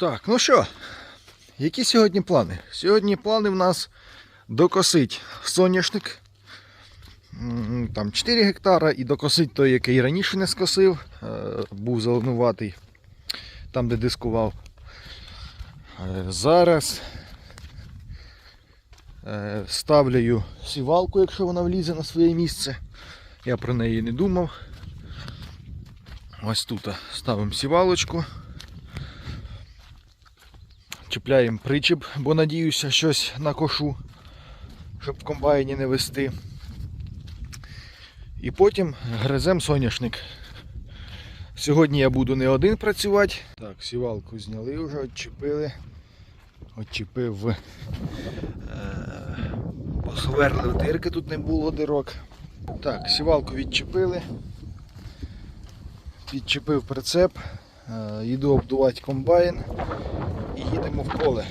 Так, ну що, які сьогодні плани? Сьогодні плани в нас докосить соняшник. Там 4 гектара і докосить той, який раніше не скосив, е, був зеленуватий, там де дискував. Е, Зараз е, ставлю сівалку, якщо вона влізе на своє місце. Я про неї не думав. Ось тут ставимо сівалочку. Чіпляємо причіп, бо надіюся щось на кошу, щоб в комбайні не вести. І потім гризем соняшник. Сьогодні я буду не один працювати. Так, сівалку зняли вже, відчепили. Отчепив, е, посверлив дирки, тут не було дирок. Так, сівалку відчепили. Відчепив прицеп, е, їду обдувати комбайн їдемо в поле.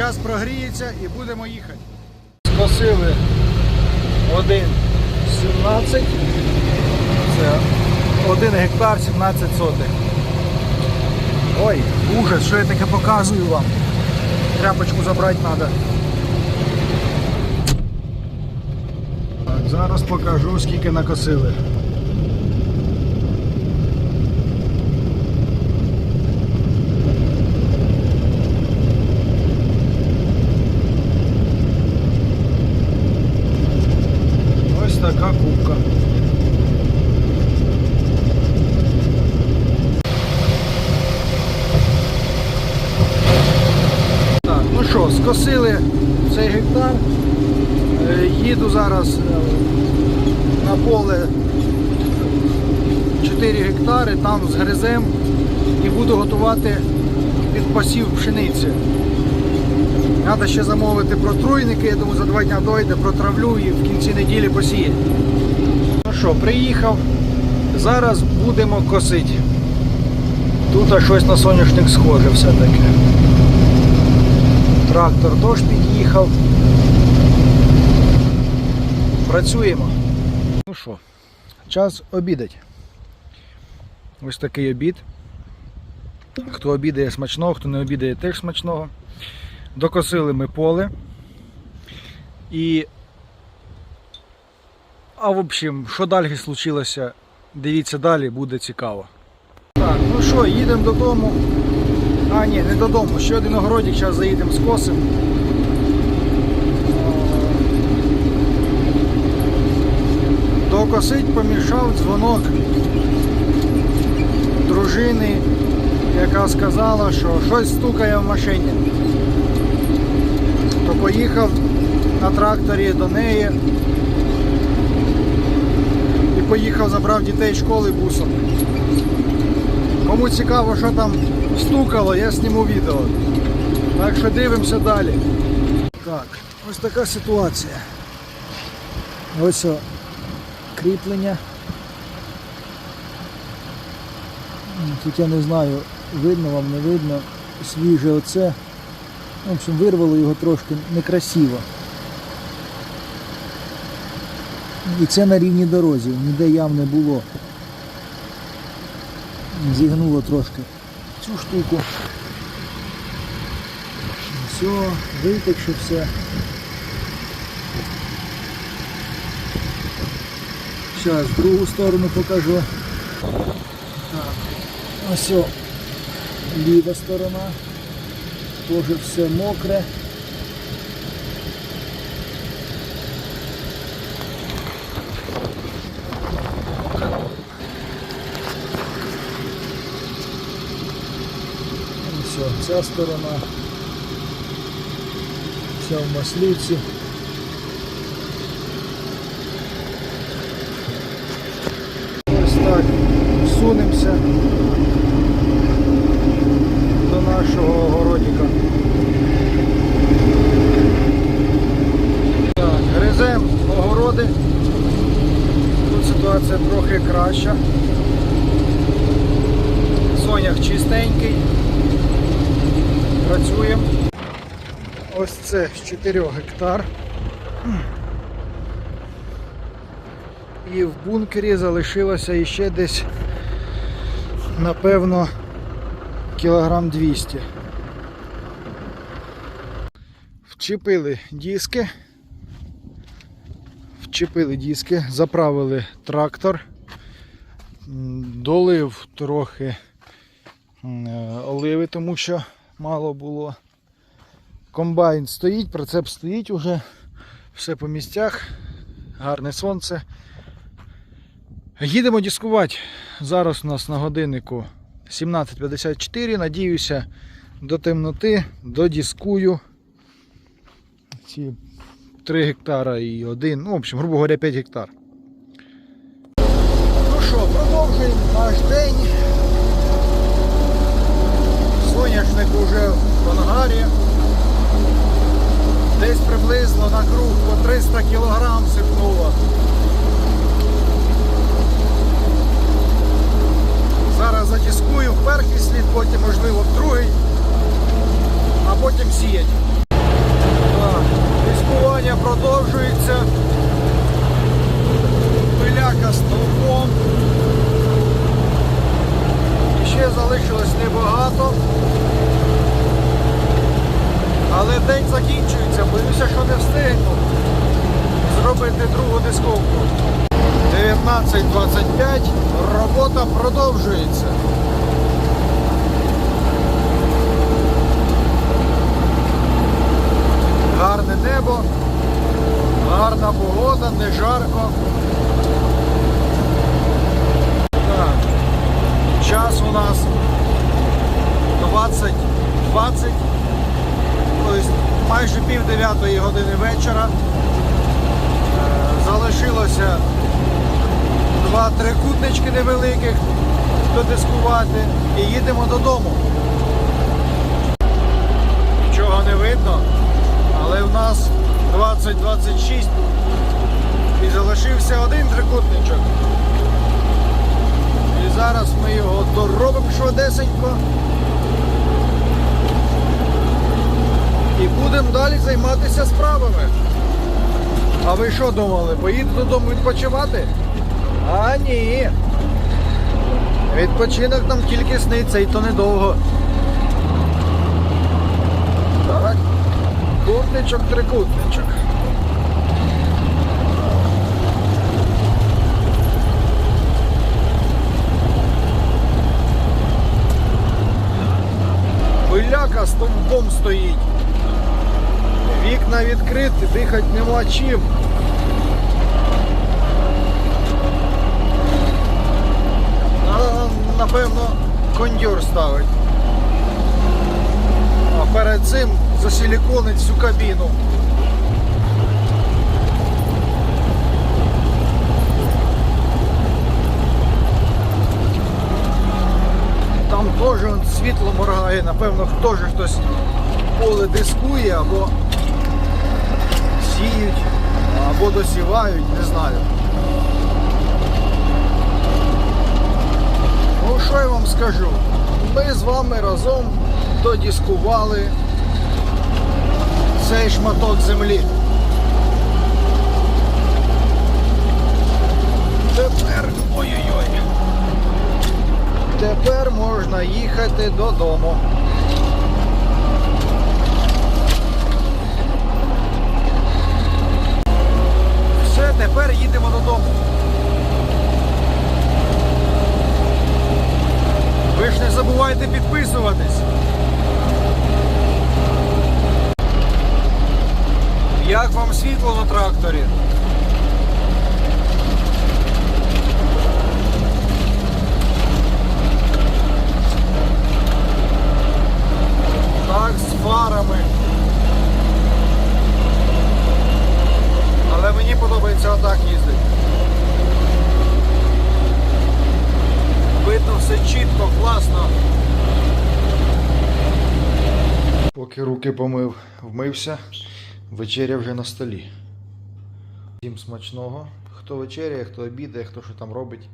Зараз прогріється і будемо їхати. Скосили 1,17. Це 1 гектар 17 сотих. Ой, ужас, що я таке показую вам. Тряпочку забрати треба. Так, зараз покажу, скільки накосили. Ось така кубка. Так, ну що, скосили цей гектар. Е, Їду зараз е, на поле 4 гектари, там згризем і буду готувати під посів пшениці. Треба ще замовити протруйники, я думаю, за два дня дойде, протравлю і в кінці неділі посіє. Ну що, приїхав. Зараз будемо косити. Тут щось на соняшник схоже все-таки. Трактор теж під'їхав. Працюємо. Ну що, час обідати. Ось такий обід. Хто обідає смачного, хто не обідає теж смачного. Докосили ми поле. І. А в общем, що далі случилося, дивіться далі, буде цікаво. Так, ну що, їдемо додому. А, ні, не додому. Ще один огородик, зараз заїдемо скосимо. Докосить помішав дзвонок дружини, яка сказала, що щось стукає в машині то поїхав на тракторі до неї і поїхав, забрав дітей з школи бусом. Кому цікаво, що там стукало, я зніму відео. Так що дивимося далі. Так, ось така ситуація. Ось о, кріплення. Тут я не знаю, видно вам, не видно. Свіже оце. В общем, вирвало його трошки некрасиво. І це на рівній дорозі, ніде ям не було. Зігнуло трошки цю штуку. Все, витекше все. Зараз другу сторону покажу. Так. Ось ліва сторона. Теж все мокре. Все, ця сторона. Вся в маслиці. Ось так сунемося до нашого свого огородика. Так, гризем огороди. Тут ситуація трохи краща. Сонях чистенький. Працюємо. Ось це з 4 гектар. І в бункері залишилося іще десь, напевно, кілограм 200. Вчепили диски. Вчепили диски, заправили трактор, долив трохи е, оливи, тому що мало було. Комбайн стоїть, прицеп стоїть уже, все по місцях, гарне сонце. Їдемо дискувати. Зараз у нас на годиннику 17.54. Надіюся, до темноти додіскую ці 3 гектара і 1, ну, в общем, грубо говоря, 5 гектар. Ну що, продовжуємо наш день. Соняшник уже в ангарі. Десь приблизно на круг по 300 кілограм сипнуло. Зараз затіскую в перший слід, потім можливо в другий, а потім сіять. Так, Тискування продовжується. Пиляка стовпом. І ще залишилось небагато. Але день закінчується, боюся, що не встигну зробити другу дисковку. 19.25, робота продовжується. Гарне небо, гарна погода, не жарко. Час у нас 20.20, тобто майже пів дев'ятої години вечора. Е, Залишилося два трикутнички невеликих додискувати і їдемо додому. Нічого не видно, але в нас 20-26 і залишився один трикутничок. І зараз ми його доробимо швидесенько. І будемо далі займатися справами. А ви що думали? Поїду додому відпочивати? А ні. Відпочинок нам тільки сниться і то недовго. Так. Кутничок, трикутничок. Пиляка стовпом стоїть. Вікна відкриті, дихати нема чим. Напевно, кондьор ставить. А перед цим засиліконить всю кабіну. Там теж світло моргає, напевно, теж хтось поле дискує або сіють, або досівають, не знаю. Ну, що я вам скажу? Ми з вами разом додіскували цей шматок землі. Тепер ой-ой-ой. Тепер можна їхати додому. Все, тепер їдемо додому. Ви ж не забувайте підписуватись. Як вам світло на тракторі? Так, з фарами. Але мені подобається отак їздити. Видно все чітко, класно. Поки руки помив, вмився, вечеря вже на столі. Всім смачного. Хто вечеряє, хто обідає, хто що там робить.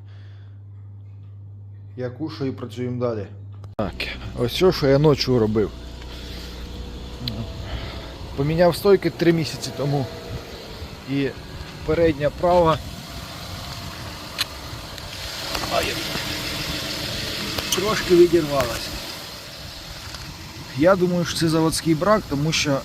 Я кушаю і працюємо далі. Так, ось що, що я ночі робив. Поміняв стойки 3 місяці тому. І передня права. Трошки відірвалася. Я думаю, що це заводський брак, тому що